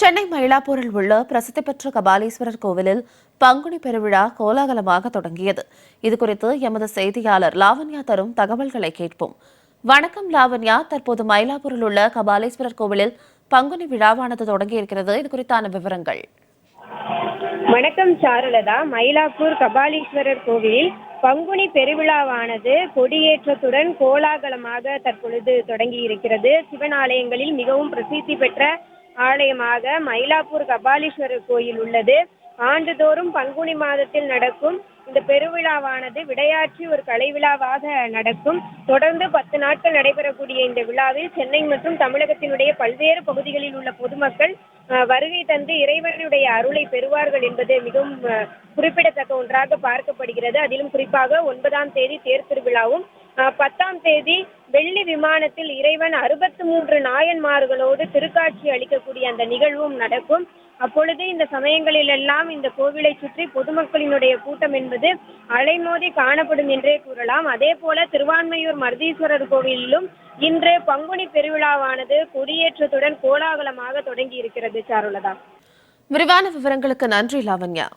சென்னை மயிலாப்பூரில் உள்ள பிரசித்தி பெற்ற கபாலீஸ்வரர் கோவிலில் பங்குனி பெருவிழா கோலாகலமாக தொடங்கியது. இதுகுறித்து எமது செய்தியாளர் லாவண்யா தரும் தகவல்களை கேட்போம். வணக்கம் லாவண்யா. தற்போது மயிலாப்பூரில் உள்ள கபாலீஸ்வரர் கோவிலில் பங்குனி விழாவானது தொடங்கியிருக்கிறது. இது குறித்தான விவரங்கள். வணக்கம் சாருலதா. மயிலாப்பூர் கபாலீஸ்வரர் கோவிலில் பங்குனி பெருவிழாவானது கொடியேற்றத்துடன் கோலாகலமாக தற்பொழுது தொடங்கி இருக்கிறது சிவன் ஆலயங்களில் மிகவும் பிரசித்தி பெற்ற ஆலயமாக மயிலாப்பூர் கபாலீஸ்வரர் கோயில் உள்ளது. ஆண்டுதோறும் பங்குனி மாதத்தில் நடக்கும் இந்த பெருவிழாவானது விடையாற்றி ஒரு கலை விழாவாக நடக்கும். தொடர்ந்து பத்து நாட்கள் நடைபெறக்கூடிய இந்த விழாவில் சென்னை மற்றும் தமிழகத்தினுடைய பல்வேறு பகுதிகளில் உள்ள பொதுமக்கள் அஹ், வருகை தந்து இறைவனுடைய அருளை பெறுவார்கள் என்பது மிகவும் அஹ், குறிப்பிடத்தக்க ஒன்றாக பார்க்கப்படுகிறது. அதிலும் குறிப்பாக ஒன்பதாம் தேதி தேர் திருவிழாவும் பத்தாம் தேதி வெள்ளி விமானத்தில் இறைவன் அறுபத்து மூன்று நாயன்மார்களோடு திருக்காட்சி அளிக்கக்கூடிய அந்த நிகழ்வும் நடக்கும். அப்பொழுது இந்த சமயங்களிலெல்லாம் இந்த கோவிலை சுற்றி பொதுமக்களினுடைய கூட்டம் என்பது அலைமோதி காணப்படும் என்றே கூறலாம். அதே போல திருவான்மையூர் மருதீஸ்வரர் கோவிலிலும் இன்று பங்குனி பெருவிழாவானது கொடியேற்றத்துடன் கோலாகலமாக தொடங்கி இருக்கிறது சாருலதா. விரிவான விவரங்களுக்கு நன்றி லாவண்யா.